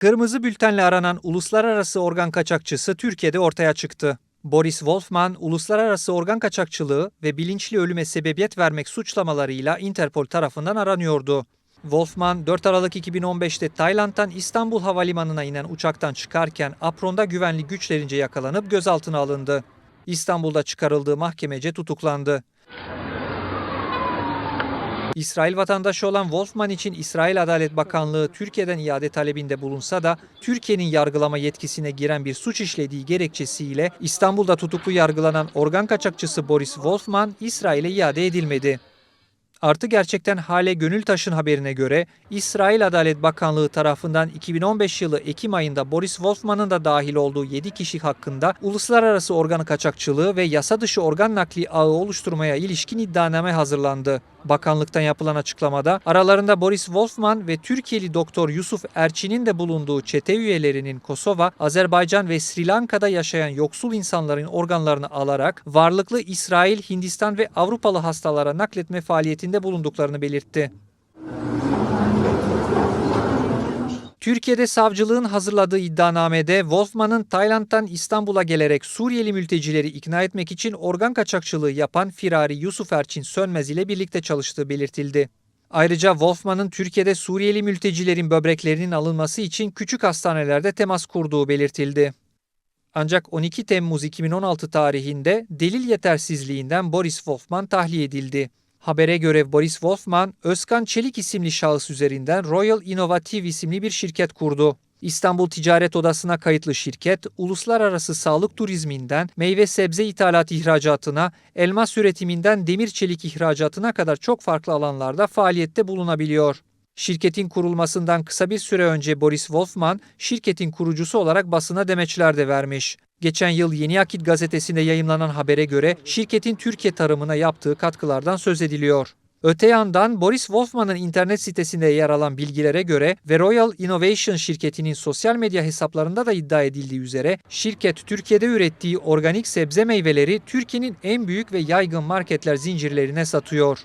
Kırmızı bültenle aranan uluslararası organ kaçakçısı Türkiye'de ortaya çıktı. Boris Wolfman, uluslararası organ kaçakçılığı ve bilinçli ölüme sebebiyet vermek suçlamalarıyla Interpol tarafından aranıyordu. Wolfman, 4 Aralık 2015'te Tayland'dan İstanbul Havalimanı'na inen uçaktan çıkarken apronda güvenlik güçlerince yakalanıp gözaltına alındı. İstanbul'da çıkarıldığı mahkemece tutuklandı. İsrail vatandaşı olan Wolfman için İsrail Adalet Bakanlığı Türkiye'den iade talebinde bulunsa da Türkiye'nin yargılama yetkisine giren bir suç işlediği gerekçesiyle İstanbul'da tutuklu yargılanan organ kaçakçısı Boris Wolfman İsrail'e iade edilmedi. Artı gerçekten Hale Gönültaş'ın haberine göre İsrail Adalet Bakanlığı tarafından 2015 yılı Ekim ayında Boris Wolfman'ın da dahil olduğu 7 kişi hakkında uluslararası organ kaçakçılığı ve yasa dışı organ nakli ağı oluşturmaya ilişkin iddianame hazırlandı. Bakanlıktan yapılan açıklamada aralarında Boris Wolfman ve Türkiye'li doktor Yusuf Erçin'in de bulunduğu çete üyelerinin Kosova, Azerbaycan ve Sri Lanka'da yaşayan yoksul insanların organlarını alarak varlıklı İsrail, Hindistan ve Avrupalı hastalara nakletme faaliyetinde bulunduklarını belirtti. Türkiye'de savcılığın hazırladığı iddianamede Wolfman'ın Tayland'dan İstanbul'a gelerek Suriyeli mültecileri ikna etmek için organ kaçakçılığı yapan firari Yusuf Erçin Sönmez ile birlikte çalıştığı belirtildi. Ayrıca Wolfman'ın Türkiye'de Suriyeli mültecilerin böbreklerinin alınması için küçük hastanelerde temas kurduğu belirtildi. Ancak 12 Temmuz 2016 tarihinde delil yetersizliğinden Boris Wolfman tahliye edildi. Habere göre Boris Wolfman, Özkan Çelik isimli şahıs üzerinden Royal Innovative isimli bir şirket kurdu. İstanbul Ticaret Odası'na kayıtlı şirket, uluslararası sağlık turizminden meyve sebze ithalat ihracatına, elmas üretiminden demir çelik ihracatına kadar çok farklı alanlarda faaliyette bulunabiliyor. Şirketin kurulmasından kısa bir süre önce Boris Wolfman, şirketin kurucusu olarak basına demeçler de vermiş. Geçen yıl Yeni Akit gazetesinde yayımlanan habere göre şirketin Türkiye tarımına yaptığı katkılardan söz ediliyor. Öte yandan Boris Wolfman'ın internet sitesinde yer alan bilgilere göre ve Royal Innovation şirketinin sosyal medya hesaplarında da iddia edildiği üzere şirket Türkiye'de ürettiği organik sebze meyveleri Türkiye'nin en büyük ve yaygın marketler zincirlerine satıyor.